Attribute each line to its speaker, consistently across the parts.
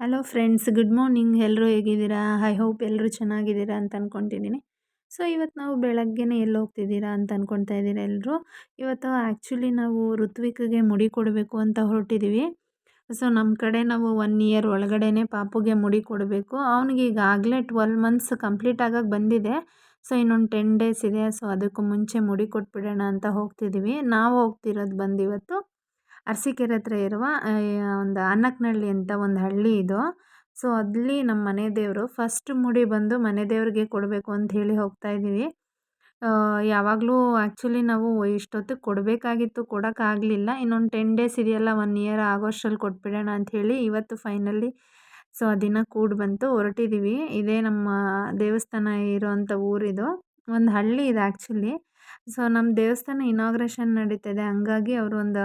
Speaker 1: Hello friends good morning ಎಲ್ಲರೂ ಹೇಗಿದ್ದೀರಾ? I hope ಎಲ್ಲರೂ ಚೆನ್ನಾಗಿದ್ದೀರಾ ಅಂತ ಅಂದ್ಕೊತಿದ್ದೀನಿ ಸೊ ಇವತ್ತು ನಾವು ಬೆಳಗ್ಗೆನೇ ಎಲ್ಲಿ ಹೋಗ್ತಿದ್ದೀರಾ ಅಂತ ಅಂದ್ಕೊತಾ ಇದ್ದೀರಾ ಎಲ್ಲರೂ ಇವತ್ತು ಆ್ಯಕ್ಚುಲಿ ನಾವು ಋತ್ವಿಕ್ಗೆ ಮುಡಿ ಕೊಡಬೇಕು ಅಂತ ಹೊರಟಿದ್ದೀವಿ ಸೊ ನಮ್ಮ ಕಡೆ ನಾವು ಒನ್ ಇಯರ್ ಒಳಗಡೆನೇ ಪಾಪುಗೆ ಮುಡಿ ಕೊಡಬೇಕು. ಅವನಿಗೆ ಈಗಾಗಲೇ ಟ್ವೆಲ್ ಮಂತ್ಸ್ ಕಂಪ್ಲೀಟ್ ಆಗೋಕ್ಕೆ ಬಂದಿದೆ. ಸೊ ಇನ್ನೊಂದು ಟೆನ್ ಡೇಸ್ ಇದೆ. ಸೊ ಅದಕ್ಕೂ ಮುಂಚೆ ಮುಡಿ ಕೊಟ್ಬಿಡೋಣ ಅಂತ ಹೋಗ್ತಿದ್ದೀವಿ ನಾವು ಹೋಗ್ತಿರೋದು ಬಂದು ಇವತ್ತು. ಅರಸೀಕೆರೆ ಹತ್ರ ಇರುವ ಒಂದು ಅನ್ನಕ್ನಹಳ್ಳಿ ಅಂತ ಒಂದು ಹಳ್ಳಿ ಇದು. ಸೊ ಅಲ್ಲಿ ನಮ್ಮ ಮನೆ ದೇವರು ಫಸ್ಟ್ ಮುಡಿ ಬಂದು ಮನೆ ದೇವರಿಗೆ ಕೊಡಬೇಕು ಅಂತ ಹೇಳಿ ಹೋಗ್ತಾ ಇದ್ದೀವಿ. ಯಾವಾಗಲೂ ಆ್ಯಕ್ಚುಲಿ ನಾವು ಇಷ್ಟೊತ್ತಿಗೆ ಕೊಡಬೇಕಾಗಿತ್ತು, ಕೊಡೋಕ್ಕಾಗಲಿಲ್ಲ. ಇನ್ನೊಂದು ಟೆನ್ ಡೇಸ್ ಇದೆಯಲ್ಲ ಒನ್ ಇಯರ್ ಆಗೋಷ್ಟರಲ್ಲಿ ಕೊಟ್ಬಿಡೋಣ ಅಂಥೇಳಿ ಇವತ್ತು ಫೈನಲಿ ಸೊ, ಆ ದಿನ ಕೂಡಿ ಬಂತು ಹೊರಟಿದ್ದೀವಿ ಇದೇ ನಮ್ಮ ದೇವಸ್ಥಾನ ಇರೋವಂಥ ಊರಿದು. ಒಂದು ಹಳ್ಳಿ ಇದೆ ಆ್ಯಕ್ಚುಲಿ ಸೊ ನಮ್ಮ ದೇವಸ್ಥಾನ ಇನಾಗ್ರೇಷನ್ ನಡೀತಿದೆ. ಹಂಗಾಗಿ ಅವರು ಒಂದು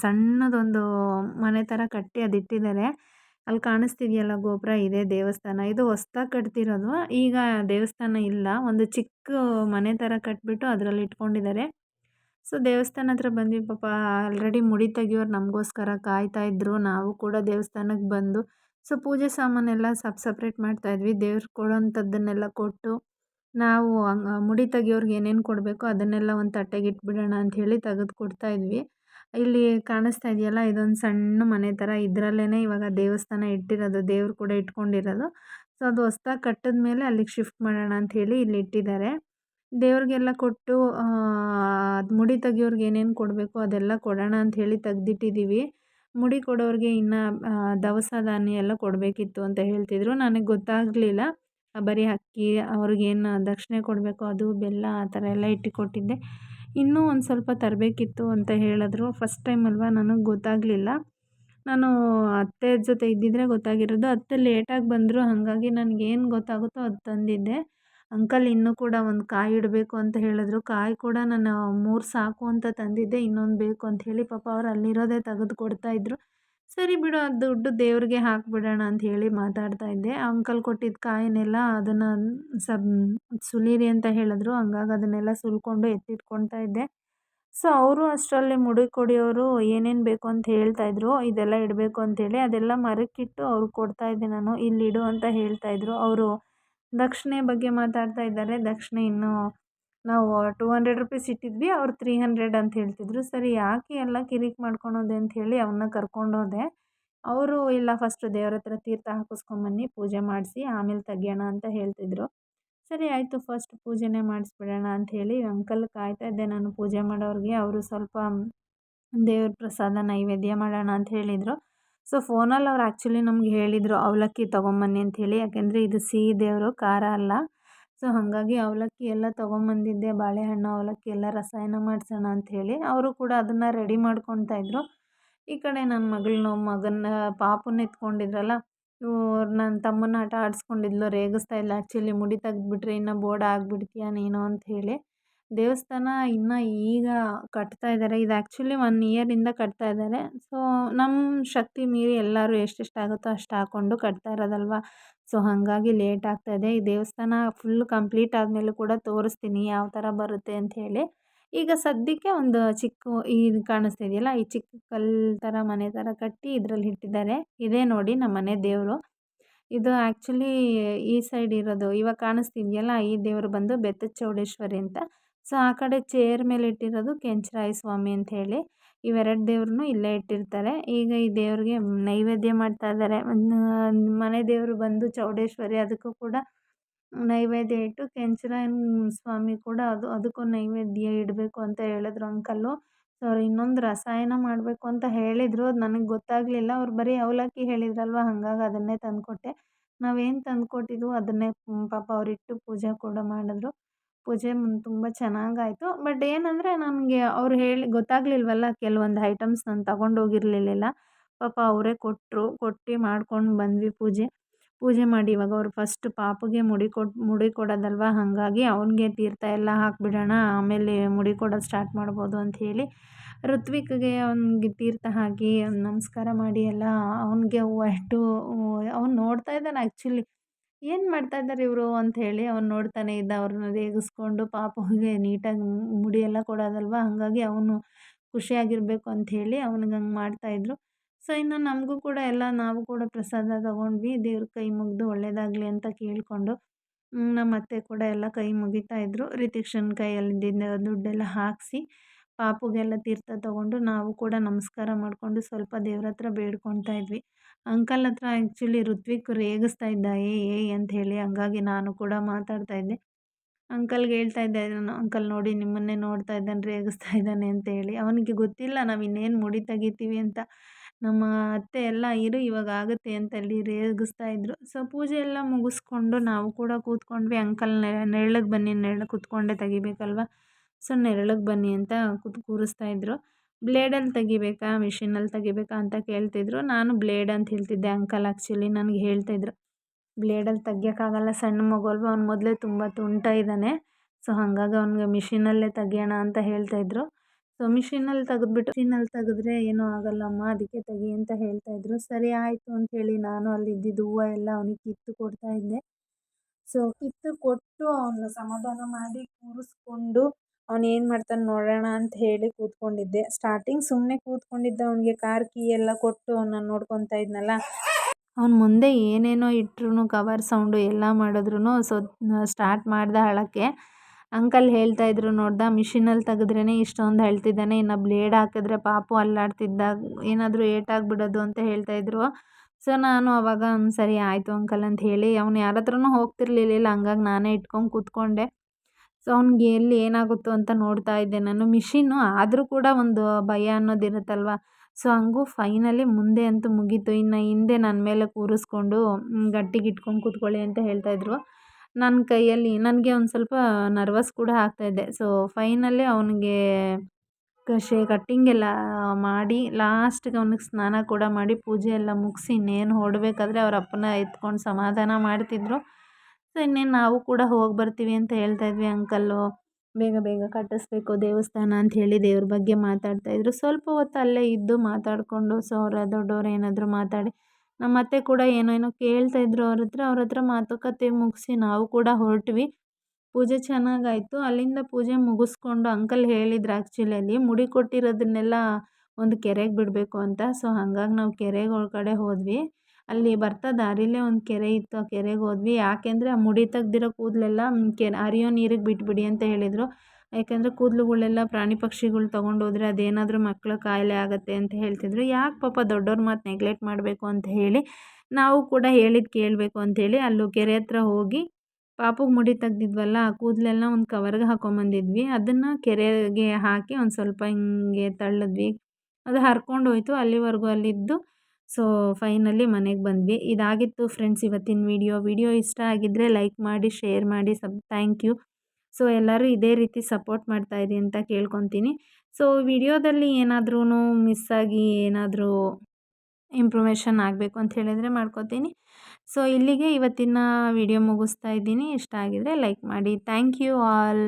Speaker 1: ಸಣ್ಣದೊಂದು ಮನೆ ಥರ ಕಟ್ಟಿ ಅದಿಟ್ಟಿದ್ದಾರೆ. ಅಲ್ಲಿ ಕಾಣಿಸ್ತಿದೆಯಲ್ಲ ಗೋಪುರ? ಇದೆ ದೇವಸ್ಥಾನ. ಇದು ಹೊಸ್ದಾಗಿ ಕಟ್ತಿರೋದು. ಈಗ ದೇವಸ್ಥಾನ ಇಲ್ಲ. ಒಂದು ಚಿಕ್ಕ ಮನೆ ಥರ ಕಟ್ಬಿಟ್ಟು ಅದರಲ್ಲಿ ಇಟ್ಕೊಂಡಿದ್ದಾರೆ. ಸೊ, ದೇವಸ್ಥಾನ ಹತ್ರ ಬಂದ್ವಿ. ಪಾಪ ಆಲ್ರೆಡಿ ಮುಡಿ ತೆಗಿಯೋರು ನಮಗೋಸ್ಕರ ಕಾಯ್ತಾ ಇದ್ದರು ನಾವು ಕೂಡ ದೇವಸ್ಥಾನಕ್ಕೆ ಬಂದು, ಸೊ, ಪೂಜೆ ಸಾಮಾನೆಲ್ಲ ಸಪ್ ಸಪ್ರೇಟ್ ಮಾಡ್ತಾಯಿದ್ವಿ ದೇವ್ರಿಗೆ ಕೊಡೋಂಥದ್ದನ್ನೆಲ್ಲ ಕೊಟ್ಟು ನಾವು ಮುಡಿ ತೆಗಿಯೋರ್ಗೆ ಏನೇನು ಕೊಡಬೇಕೋ ಅದನ್ನೆಲ್ಲ ಒಂದು ತಟ್ಟೆಗೆ ಇಟ್ಬಿಡೋಣ ಅಂಥೇಳಿ ತೆಗೆದು ಕೊಡ್ತಾಯಿದ್ವಿ ಇಲ್ಲಿ ಕಾಣಿಸ್ತಾ ಇದೆಯಲ್ಲ, ಇದೊಂದು ಸಣ್ಣ ಮನೆ ಥರ ಇದರಲ್ಲೇ ಇವಾಗ ದೇವಸ್ಥಾನ ಇಟ್ಟಿರೋದು, ದೇವ್ರು ಕೂಡ ಇಟ್ಕೊಂಡಿರೋದು. ಸೊ, ಅದು ಹೊಸ್ದಾಗಿ ಕಟ್ಟಿದ ಮೇಲೆ ಅಲ್ಲಿಗೆ ಶಿಫ್ಟ್ ಮಾಡೋಣ ಅಂಥೇಳಿ ಇಲ್ಲಿ ಇಟ್ಟಿದ್ದಾರೆ. ದೇವ್ರಿಗೆಲ್ಲ ಕೊಟ್ಟು ಮುಡಿ ತೆಗಿಯೋರ್ಗೆ ಏನೇನು ಕೊಡಬೇಕು ಅದೆಲ್ಲ ಕೊಡೋಣ ಅಂಥೇಳಿ ತೆಗ್ದಿಟ್ಟಿದ್ದೀವಿ ಮುಡಿ ಕೊಡೋರಿಗೆ ಇನ್ನು ದವಸ ಧಾನ್ಯ ಎಲ್ಲ ಕೊಡಬೇಕಿತ್ತು ಅಂತ ಹೇಳ್ತಿದ್ರು. ನನಗೆ ಗೊತ್ತಾಗಲಿಲ್ಲ. ಬರೀ ಅಕ್ಕಿ ಅವ್ರಿಗೇನು ದಕ್ಷಿಣೆ ಕೊಡಬೇಕು ಅದು, ಬೆಲ್ಲ ಆ ಥರ ಎಲ್ಲ ಇಟ್ಟುಕೊಟ್ಟಿದ್ದೆ. ಇನ್ನೂ ಒಂದು ಸ್ವಲ್ಪ ತರಬೇಕಿತ್ತು ಅಂತ ಹೇಳಿದ್ರು. ಫಸ್ಟ್ ಟೈಮ್ ಅಲ್ವಾ ನನಗೆ ಗೊತ್ತಾಗಲಿಲ್ಲ. ನಾನು ಅತ್ತೆ ಜೊತೆ ಇದ್ದಿದ್ದರೆ ಗೊತ್ತಾಗಿರೋದು. ಅತ್ತೆ ಲೇಟಾಗಿ ಬಂದರು. ಹಾಗಾಗಿ ನನಗೇನು ಗೊತ್ತಾಗುತ್ತೋ ಅದು ತಂದಿದ್ದೆ. ಅಂಕಲ್ ಇನ್ನೂ ಕೂಡ ಒಂದು ಕಾಯಿ ಇಡಬೇಕು ಅಂತ ಹೇಳಿದ್ರು. ಕಾಯಿ ಕೂಡ ನಾನು ಮೂರು ಸಾಕು ಅಂತ ತಂದಿದ್ದೆ. ಇನ್ನೊಂದು ಬೇಕು ಅಂತ ಹೇಳಿ ಪಾಪ ಅವ್ರು ಅಲ್ಲಿರೋದೇ ತೆಗೆದು ಕೊಡ್ತಾಯಿದ್ರು ಸರಿ ಬಿಡು ಅದು ದುಡ್ಡು ದೇವ್ರಿಗೆ ಹಾಕಿಬಿಡೋಣ ಅಂತ ಹೇಳಿ ಮಾತಾಡ್ತಾ ಇದ್ದೆ. ಅಂಕಲ್ ಕೊಟ್ಟಿದ್ದ ಕಾಯಿನೆಲ್ಲ ಅದನ್ನು ಸಬ್ ಸುಲೀರಿ ಅಂತ ಹೇಳಿದ್ರು. ಹಂಗಾಗಿ ಅದನ್ನೆಲ್ಲ ಸುಲ್ಕೊಂಡು ಎತ್ತಿಟ್ಕೊಳ್ತಾ ಇದ್ದೆ. ಸೊ, ಅವರು ಅಷ್ಟರಲ್ಲಿ ಮುಡಿ ಕೊಡಿಯೋರು ಏನೇನು ಬೇಕು ಅಂತ ಹೇಳ್ತಾಯಿದ್ರು ಇದೆಲ್ಲ ಇಡಬೇಕು ಅಂತೇಳಿ ಅದೆಲ್ಲ ಮರಕ್ಕಿಟ್ಟು ಅವ್ರಿಗೆ ಕೊಡ್ತಾಯಿದ್ದೆ ನಾನು. ಇಲ್ಲಿಡು ಅಂತ ಹೇಳ್ತಾಯಿದ್ರು ಅವರು ದಕ್ಷಿಣೆ ಬಗ್ಗೆ ಮಾತಾಡ್ತಾ ಇದ್ದಾರೆ. ದಕ್ಷಿಣೆ ಇನ್ನೂ ನಾವು ಟೂ ಹಂಡ್ರೆಡ್ ರುಪೀಸ್ ಇಟ್ಟಿದ್ವಿ, ಅವ್ರು ತ್ರೀ ಹಂಡ್ರೆಡ್ ಅಂತ ಹೇಳ್ತಿದ್ರು. ಸರಿ, ಯಾಕೆ ಎಲ್ಲ ಕಿರಿಕ್ ಮಾಡ್ಕೊಳೋದೆ ಅಂತ ಹೇಳಿ ಅವನ್ನ ಕರ್ಕೊಂಡೋದೆ. ಅವರು, ಇಲ್ಲ ಫಸ್ಟು ದೇವ್ರ ಹತ್ರ ತೀರ್ಥ ಹಾಕಿಸ್ಕೊಂಬನ್ನಿ ಪೂಜೆ ಮಾಡಿಸಿ, ಆಮೇಲೆ ತೆಗಿಯೋಣ ಅಂತ ಹೇಳ್ತಿದ್ರು. ಸರಿ, ಆಯಿತು ಫಸ್ಟ್ ಪೂಜೆನೇ ಮಾಡಿಸ್ಬಿಡೋಣ ಅಂಥೇಳಿ ಅಂಕಲ್ ಕಾಯ್ತಾ ಇದ್ದೆ. ನಾನು ಪೂಜೆ ಮಾಡೋರಿಗೆ, ಅವರು ಸ್ವಲ್ಪ ದೇವ್ರ ಪ್ರಸಾದ ನೈವೇದ್ಯ ಮಾಡೋಣ ಅಂತ ಹೇಳಿದರು. ಸೊ, ಫೋನಲ್ಲಿ ಅವ್ರು ಆ್ಯಕ್ಚುಲಿ ನಮ್ಗೆ ಹೇಳಿದರು, ಅವಲಕ್ಕಿ ತೊಗೊಂಬನ್ನಿ ಅಂಥೇಳಿ ಯಾಕೆಂದರೆ ಇದು ಸಿಹಿ ದೇವರು, ಖಾರ ಅಲ್ಲ. ಸೊ ಹಾಗಾಗಿ ಅವಲಕ್ಕಿ ಎಲ್ಲ ತೊಗೊಂಬಂದಿದ್ದೆ, ಬಾಳೆಹಣ್ಣು, ಅವಲಕ್ಕಿ ಎಲ್ಲ ರಸಾಯನ ಮಾಡಿಸೋಣ ಅಂಥೇಳಿ ಅವರು ಕೂಡ ಅದನ್ನು ರೆಡಿ ಮಾಡ್ಕೊತಾ ಇದ್ದರು ಈ ಕಡೆ ನನ್ನ ಮಗಳನ್ನ ಮಗನ ಪಾಪುನ ಎತ್ಕೊಂಡಿದ್ರಲ್ಲ ಇವ್ರು ನನ್ನ ತಮ್ಮನ ಆಟ ಆಡಿಸ್ಕೊಂಡಿದ್ಲು, ರೇಗಿಸ್ತಾ ಇಲ್ಲ ಆ್ಯಕ್ಚುಲಿ ಮುಡಿ ತೆಗೆದ್ಬಿಟ್ರೆ ಇನ್ನು ಬೋರ್ಡ್ ಆಗಿಬಿಡ್ತೀಯ ನೀನು ಅಂಥೇಳಿ ದೇವಸ್ಥಾನ ಇನ್ನು ಈಗ ಕಟ್ತಾ ಇದ್ದಾರೆ ಇದು ಆ್ಯಕ್ಚುಲಿ ಒನ್ ಇಯರಿಂದ ಕಟ್ತಾ ಇದ್ದಾರೆ ಸೊ ನಮ್ಮ ಶಕ್ತಿ ಮೀರಿ ಎಲ್ಲರೂ ಎಷ್ಟೆಷ್ಟಾಗುತ್ತೋ ಅಷ್ಟು ಹಾಕ್ಕೊಂಡು ಕಟ್ತಾ ಇರೋದಲ್ವ? ಸೊ ಹಾಗಾಗಿ ಲೇಟ್ ಆಗ್ತಾ ಇದೆ. ಈ ದೇವಸ್ಥಾನ ಫುಲ್ ಕಂಪ್ಲೀಟ್ ಆದಮೇಲೂ ಕೂಡ ತೋರಿಸ್ತೀನಿ ಯಾವ ಥರ ಬರುತ್ತೆ ಅಂಥೇಳಿ ಈಗ ಸದ್ಯಕ್ಕೆ ಒಂದು ಚಿಕ್ಕ ಇದು ಕಾಣಿಸ್ತಿದೆಯಲ್ಲ ಈ ಚಿಕ್ಕ ಕಲ್ಲು ಥರ ಮನೆ ಥರ ಕಟ್ಟಿ ಇದರಲ್ಲಿ ಇಟ್ಟಿದ್ದಾರೆ. ಇದೇ ನೋಡಿ ನಮ್ಮ ಮನೆ ದೇವರು. ಇದು ಆ್ಯಕ್ಚುಲಿ ಈ ಸೈಡ್ ಇರೋದು. ಇವಾಗ ಕಾಣಿಸ್ತಿದೆಯಲ್ಲ, ಈ ದೇವರು ಬಂದು ಬೆತ್ತ ಚೌಡೇಶ್ವರಿ ಅಂತ. ಸೊ, ಆ ಕಡೆ ಚೇರ್ ಮೇಲೆ ಇಟ್ಟಿರೋದು ಕೆಂಚರಾಯ ಸ್ವಾಮಿ ಅಂತ ಹೇಳಿ. ಇವೆರಡು ದೇವ್ರನ್ನೂ ಇಲ್ಲೇ ಇಟ್ಟಿರ್ತಾರೆ. ಈಗ ಈ ದೇವ್ರಿಗೆ ನೈವೇದ್ಯ ಮಾಡ್ತಾ ಇದ್ದಾರೆ. ಮನೆ ದೇವರು ಬಂದು ಚೌಡೇಶ್ವರಿ ಅದಕ್ಕೂ ಕೂಡ ನೈವೇದ್ಯ ಇಟ್ಟು ಕೆಂಚರಾಯನ ಸ್ವಾಮಿ ಕೂಡ ಅದು, ಅದಕ್ಕೂ ನೈವೇದ್ಯ ಇಡಬೇಕು ಅಂತ ಹೇಳಿದ್ರು ಅಂಕಲ್ಲು. ಸೊ, ಅವ್ರು ಇನ್ನೊಂದು ರಸಾಯನ ಮಾಡಬೇಕು ಅಂತ ಹೇಳಿದರು. ಅದು ನನಗೆ ಗೊತ್ತಾಗಲಿಲ್ಲ. ಅವ್ರು ಬರೀ ಅವಲಕ್ಕಿ ಹೇಳಿದ್ರಲ್ವ? ಹಾಗಾಗಿ ಅದನ್ನೇ ತಂದುಕೊಟ್ಟೆ. ನಾವೇನು ತಂದುಕೊಟ್ಟಿದ್ವು ಅದನ್ನೇ ಪಾಪ ಅವರಿಟ್ಟು ಪೂಜೆ ಕೂಡ ಮಾಡಿದ್ರು. ಪೂಜೆ ತುಂಬ ಚೆನ್ನಾಗಾಯಿತು. ಬಟ್ ಏನಂದರೆ ನನಗೆ ಅವ್ರು ಹೇಳಿ ಗೊತ್ತಾಗಲಿಲ್ವಲ್ಲ ಕೆಲವೊಂದು ಐಟಮ್ಸ್ ನಾನು ತಗೊಂಡೋಗಿರ್ಲಿಲ್ಲ ಪಾಪ ಅವರೇ ಕೊಟ್ಟರು ಕೊಟ್ಟು ಮಾಡ್ಕೊಂಡು ಬಂದ್ವಿ ಪೂಜೆ. ಪೂಜೆ ಮಾಡಿ ಇವಾಗ ಅವ್ರು ಫಸ್ಟ್ ಪಾಪುಗೆ ಮುಡಿ ಕೊಟ್ಟು ಮುಡಿ ಕೊಡೋದಲ್ವ? ಹಾಗಾಗಿ ಅವನಿಗೆ ತೀರ್ಥ ಎಲ್ಲ ಹಾಕಿಬಿಡೋಣ, ಆಮೇಲೆ ಮುಡಿ ಕೊಡೋದು ಸ್ಟಾರ್ಟ್ ಮಾಡ್ಬೋದು ಹೇಳಿ ಋತ್ವಿಕ್ಗೆ ಅವ್ನಿಗೆ ತೀರ್ಥ ಹಾಕಿ ನಮಸ್ಕಾರ ಮಾಡಿ ಎಲ್ಲ, ಅವನಿಗೆ ಹೂವು ಇಟ್ಟು ಅವ್ನು ನೋಡ್ತಾ ಇದ್ದಾನೆ ಆ್ಯಕ್ಚುಲಿ ಏನು ಮಾಡ್ತಾ ಇದ್ದಾರೆ ಇವರು ಅಂಥೇಳಿ ಅವ್ನು ನೋಡ್ತಾನೆ ಇದ್ದ ಅವ್ರನ್ನ ರೇಗಿಸ್ಕೊಂಡು ಪಾಪಗೆ ನೀಟಾಗಿ ಮುಡಿಯೆಲ್ಲ ಕೊಡೋದಲ್ವ? ಹಾಗಾಗಿ ಅವನು ಖುಷಿಯಾಗಿರಬೇಕು ಅಂಥೇಳಿ ಅವ್ನಿಗೆ ಹಂಗೆ ಮಾಡ್ತಾಯಿದ್ರು ಸೊ ಇನ್ನು ನಮಗೂ ಕೂಡ ಎಲ್ಲ ನಾವು ಕೂಡ ಪ್ರಸಾದ ತಗೊಂಡ್ವಿ. ದೇವ್ರ ಕೈ ಮುಗಿದು ಒಳ್ಳೇದಾಗಲಿ ಅಂತ ಕೇಳಿಕೊಂಡು ನಮ್ಮ ಅತ್ತೆ ಕೂಡ ಎಲ್ಲ ಕೈ ಮುಗಿತಾ ಇದ್ದರು ರಿತಿಕ್ಷನ್ ಕೈಯಲ್ಲಿ ದುಡ್ಡೆಲ್ಲ ಹಾಕಿಸಿ ಪಾಪುಗೆಲ್ಲ ತೀರ್ಥ ತಗೊಂಡು ನಾವು ಕೂಡ ನಮಸ್ಕಾರ ಮಾಡಿಕೊಂಡು ಸ್ವಲ್ಪ ದೇವ್ರ ಹತ್ರ ಬೇಡ್ಕೊತಾ ಇದ್ವಿ. ಅಂಕಲ್ ಹತ್ರ ಆ್ಯಕ್ಚುಲಿ ಋತ್ವಿಕ್ ರೇಗಿಸ್ತಾ ಇದ್ದ, ಏ ಏ, ಅಂತ ಹೇಳಿ ಹಂಗಾಗಿ ನಾನು ಕೂಡ ಮಾತಾಡ್ತಾ ಇದ್ದೆ. ಅಂಕಲ್ಗೆ ಹೇಳ್ತಾ ಇದ್ದೆ, ನಾನು ಅಂಕಲ್ ನೋಡಿ ನಿಮ್ಮನ್ನೇ ನೋಡ್ತಾ ಇದ್ದಾನೆ, ರೇಗಿಸ್ತಾ ಇದ್ದಾನೆ, ಅಂತ ಹೇಳಿ. ಅವನಿಗೆ ಗೊತ್ತಿಲ್ಲ, ನಾವು ಇನ್ನೇನು ಮುಡಿ ತೆಗಿತೀವಿ ಅಂತ. ನಮ್ಮ ಅತ್ತೆ ಎಲ್ಲ ಇರು, ಇವಾಗ ಆಗುತ್ತೆ ಅಂತ ಹೇಳಿ ರೇಗಿಸ್ತಾ ಇದ್ರು. ಸೊ, ಪೂಜೆ ಎಲ್ಲ ಮುಗಿಸ್ಕೊಂಡು ನಾವು ಕೂಡ ಕೂತ್ಕೊಂಡ್ವಿ. ಅಂಕಲ್ ನೆರಳಿಗೆ ಬನ್ನಿ, ನೆರಳು ಕೂತ್ಕೊಂಡೇ ತೆಗಿಬೇಕಲ್ವ? ಸೊ ನೆರಳಿಗೆ ಬನ್ನಿ ಅಂತ ಕೂತ್ ಕೂರಿಸ್ತಾ ಇದ್ರು. ಬ್ಲೇಡಲ್ಲಿ ತೆಗಿಬೇಕಾ? ಮಿಷಿನಲ್ಲಿ ತೆಗಿಬೇಕಾ ಅಂತ ಕೇಳ್ತಿದ್ರು. ನಾನು ಬ್ಲೇಡ್ ಅಂತ ಹೇಳ್ತಿದ್ದೆ ಅಂಕಲ್ ಆ್ಯಕ್ಚುಲಿ ನನಗೆ ಹೇಳ್ತಾಯಿದ್ರು ಬ್ಲೇಡಲ್ಲಿ ತೆಗಿಯೋಕ್ಕಾಗಲ್ಲ, ಸಣ್ಣ ಮಗು ಅಲ್ವ? ಅವ್ನು ಮೊದಲೇ ತುಂಬ ತುಂಟ ಇದ್ದಾನೆ ಸೊ ಹಾಗಾಗಿ ಅವ್ನಿಗೆ ಮಿಷಿನಲ್ಲೇ ತೆಗಿಯೋಣ ಅಂತ ಹೇಳ್ತಾಯಿದ್ರು ಸೊ ಮಿಷಿನಲ್ಲಿ ತೆಗೆದ್ಬಿಟ್ಟು ಮಿಷಿನಲ್ಲಿ ತೆಗೆದ್ರೆ ಏನೂ ಆಗಲ್ಲಮ್ಮ, ಅದಕ್ಕೆ ತೆಗಿ ಅಂತ ಹೇಳ್ತಾಯಿದ್ರು ಸರಿ ಆಯಿತು ಅಂಥೇಳಿ ನಾನು ಅಲ್ಲಿ ಇದ್ದಿದ್ದು ಹೂವು ಎಲ್ಲ ಅವನಿಗೆ ಕಿತ್ತು ಕೊಡ್ತಾಯಿದ್ದೆ ಸೊ ಕಿತ್ತು ಕೊಟ್ಟು ಅವನ ಸಮಾಧಾನ ಮಾಡಿ ಕೂರಿಸ್ಕೊಂಡು ಅವ್ನು ಏನು ಮಾಡ್ತಾನೆ ನೋಡೋಣ ಅಂತ ಹೇಳಿ ಕೂತ್ಕೊಂಡಿದ್ದೆ. ಸ್ಟಾರ್ಟಿಂಗ್ ಸುಮ್ಮನೆ ಕೂತ್ಕೊಂಡಿದ್ದ ಅವನಿಗೆ ಕಾರ್ ಕೀ ಎಲ್ಲ ಕೊಟ್ಟು ನಾನು ನೋಡ್ಕೊತಾ ಇದ್ನಲ್ಲ. ಅವ್ನು ಮುಂದೆ ಏನೇನೋ ಇಟ್ರು ಕವರ್ ಸೌಂಡು ಎಲ್ಲ ಮಾಡಿದ್ರು ಸೊ ಸ್ಟಾರ್ಟ್ ಮಾಡ್ದೆ ಅಳೋಕ್ಕೆ ಅಂಕಲ್ ಹೇಳ್ತಾ ಇದ್ರು, ನೋಡ್ದ ಮಿಷಿನಲ್ಲಿ ತೆಗೆದ್ರೇ ಇಷ್ಟೊಂದು ಹೇಳ್ತಿದ್ದಾನೆ ಇನ್ನು ಬ್ಲೇಡ್ ಹಾಕಿದ್ರೆ ಪಾಪು ಅಲ್ಲಾಡ್ತಿದ್ದ, ಏನಾದರೂ ಏಟಾಗಿಬಿಡೋದು ಅಂತ ಹೇಳ್ತಾಯಿದ್ರು ಸೊ ನಾನು ಅವಾಗ ಸರಿ, ಆಯಿತು ಅಂಕಲ್ ಅಂತ ಹೇಳಿ, ಅವ್ನು ಯಾರ ಹತ್ರನೂ ಹೋಗ್ತಿರ್ಲಿಲ್ಲ ಹಂಗಾಗಿ ನಾನೇ ಇಟ್ಕೊಂಡು ಕೂತ್ಕೊಂಡೆ. ಸೊ ಅವ್ನಿಗೆ ಎಲ್ಲಿ ಏನಾಗುತ್ತೋ ಅಂತ ನೋಡ್ತಾ ಇದ್ದೆ ನಾನು. ಮಿಷಿನ್ನು ಆದರೂ ಕೂಡ ಒಂದು ಭಯ ಅನ್ನೋದಿರುತ್ತಲ್ವ? ಸೊ, ಹಂಗೂ ಫೈನಲಿ ಮುಂದೆ ಅಂತೂ ಮುಗೀತು. ಇನ್ನು ಹಿಂದೆ ನನ್ನ ಮೇಲೆ ಕೂರಿಸ್ಕೊಂಡು ಗಟ್ಟಿಗೆ ಇಟ್ಕೊಂಡು ಕೂತ್ಕೊಳ್ಳಿ ಅಂತ ಹೇಳ್ತಾಯಿದ್ರು ನನ್ನ ಕೈಯಲ್ಲಿ ನನಗೆ ಒಂದು ಸ್ವಲ್ಪ ನರ್ವಸ್ ಕೂಡ ಆಗ್ತಾಯಿದ್ದೆ ಸೊ, ಫೈನಲಿ ಅವನಿಗೆ ಕಷೆ, ಕಟ್ಟಿಂಗ್ ಎಲ್ಲ ಮಾಡಿ, ಲಾಸ್ಟಿಗೆ ಅವನಿಗೆ ಸ್ನಾನ ಕೂಡ ಮಾಡಿ, ಪೂಜೆ ಎಲ್ಲ ಮುಗಿಸಿ ಇನ್ನೇನು ಹೊಡಬೇಕಾದ್ರೆ ಅವ್ರ ಅಪ್ಪನ ಎತ್ಕೊಂಡು ಸಮಾಧಾನ ಮಾಡ್ತಿದ್ರು. ಸೊ ಇನ್ನೇನು ನಾವು ಕೂಡ ಹೋಗಿ ಬರ್ತೀವಿ ಅಂತ ಹೇಳ್ತಾ ಇದ್ವಿ ಅಂಕಲ್ಲು ಬೇಗ ಬೇಗ ಕಟ್ಟಿಸ್ಬೇಕು ದೇವಸ್ಥಾನ ಅಂತ ಹೇಳಿ ದೇವ್ರ ಬಗ್ಗೆ ಮಾತಾಡ್ತಾಯಿದ್ರು ಸ್ವಲ್ಪ ಹೊತ್ತು ಅಲ್ಲೇ ಇದ್ದು ಮಾತಾಡಿಕೊಂಡು ಸೊ ಅವರ ದೊಡ್ಡವ್ರು ಏನಾದರೂ ಮಾತಾಡಿ ನಮ್ಮ ಅತ್ತೆ ಕೂಡ ಏನೋ ಏನೋ ಕೇಳ್ತಾಯಿದ್ರು ಅವ್ರ ಹತ್ರ. ಅವ್ರ ಹತ್ರ ಮಾತುಕತೆ ಮುಗಿಸಿ ನಾವು ಕೂಡ ಹೊರಟ್ವಿ. ಪೂಜೆ ಚೆನ್ನಾಗಾಯಿತು. ಅಲ್ಲಿಂದ ಪೂಜೆ ಮುಗಿಸ್ಕೊಂಡು ಅಂಕಲ್ ಹೇಳಿದ್ರು ಆ್ಯಕ್ಚುಲಿಯಲ್ಲಿ ಮುಡಿ ಕೊಟ್ಟಿರೋದನ್ನೆಲ್ಲ ಒಂದು ಕೆರೆಗೆ ಬಿಡಬೇಕು ಅಂತ. ಸೊ ಹಾಗಾಗಿ ನಾವು ಕೆರೆಗೆ ಒಳಗಡೆ ಹೋದ್ವಿ. ಅಲ್ಲಿ ಬರ್ತಾ ದಾರಿಲೇ ಒಂದು ಕೆರೆ ಇತ್ತು. ಆ ಕೆರೆಗೆ ಹೋದ್ವಿ. ಯಾಕೆಂದರೆ ಆ ಮುಡಿ ತೆಗ್ದಿರೋ ಕೂದಲೆಲ್ಲ ಕೆರೆ ಹರಿಯೋ ನೀರಿಗೆ ಬಿಟ್ಬಿಡಿ ಅಂತ ಹೇಳಿದರು. ಯಾಕೆಂದರೆ ಕೂದಲುಗಳೆಲ್ಲ ಪ್ರಾಣಿ ಪಕ್ಷಿಗಳು ತೊಗೊಂಡೋದ್ರೆ ಅದೇನಾದರೂ ಮಕ್ಕಳ ಕಾಯಿಲೆ ಆಗುತ್ತೆ ಅಂತ ಹೇಳ್ತಿದ್ರು. ಯಾಕೆ ಪಾಪ ದೊಡ್ಡವ್ರ ಮಾತು ನೆಗ್ಲೆಕ್ಟ್ ಮಾಡಬೇಕು ಅಂತ ಹೇಳಿ, ನಾವು ಕೂಡ ಹೇಳಿದ್ದು ಕೇಳಬೇಕು ಅಂಥೇಳಿ ಅಲ್ಲೂ ಕೆರೆ ಹತ್ರ ಹೋಗಿ ಪಾಪುಗೆ ಮುಡಿ ತೆಗ್ದಿದ್ವಲ್ಲ, ಆ ಕೂದಲೆಲ್ಲ ಒಂದು ಕವರ್ಗೆ ಹಾಕೊಂಬಂದಿದ್ವಿ ಅದನ್ನು ಕೆರೆಗೆ ಹಾಕಿ ಒಂದು ಸ್ವಲ್ಪ ಹಿಂಗೆ ತಳ್ಳಿದ್ವಿ. ಅದು ಹರ್ಕೊಂಡು ಹೋಯ್ತು. ಅಲ್ಲಿವರೆಗೂ ಅಲ್ಲಿದ್ದು ಸೊ, ಫೈನಲಿ ಮನೆಗೆ ಬಂದ್ವಿ. ಇದಾಗಿತ್ತು ಫ್ರೆಂಡ್ಸ್ ಇವತ್ತಿನ ವಿಡಿಯೋ. ವಿಡಿಯೋ ಇಷ್ಟ ಆಗಿದ್ದರೆ ಲೈಕ್ ಮಾಡಿ, ಶೇರ್ ಮಾಡಿ, ಸಬ್, ಥ್ಯಾಂಕ್ ಯು. ಸೊ, ಎಲ್ಲರೂ ಇದೇ ರೀತಿ ಸಪೋರ್ಟ್ ಮಾಡ್ತಾಯಿರಿ ಅಂತ ಕೇಳ್ಕೊತೀನಿ. ಸೊ, ವಿಡಿಯೋದಲ್ಲಿ ಏನಾದ್ರೂ ಮಿಸ್ ಆಗಿ ಏನಾದರೂ ಇಂಪ್ರೂವೇಷನ್ ಆಗಬೇಕು ಅಂತ ಹೇಳಿದರೆ ಮಾಡ್ಕೋತೀನಿ. ಸೊ, ಇಲ್ಲಿಗೆ ಇವತ್ತಿನ ವಿಡಿಯೋ ಮುಗಿಸ್ತಾ ಇದ್ದೀನಿ. ಇಷ್ಟ ಆಗಿದರೆ ಲೈಕ್ ಮಾಡಿ. Thank you all.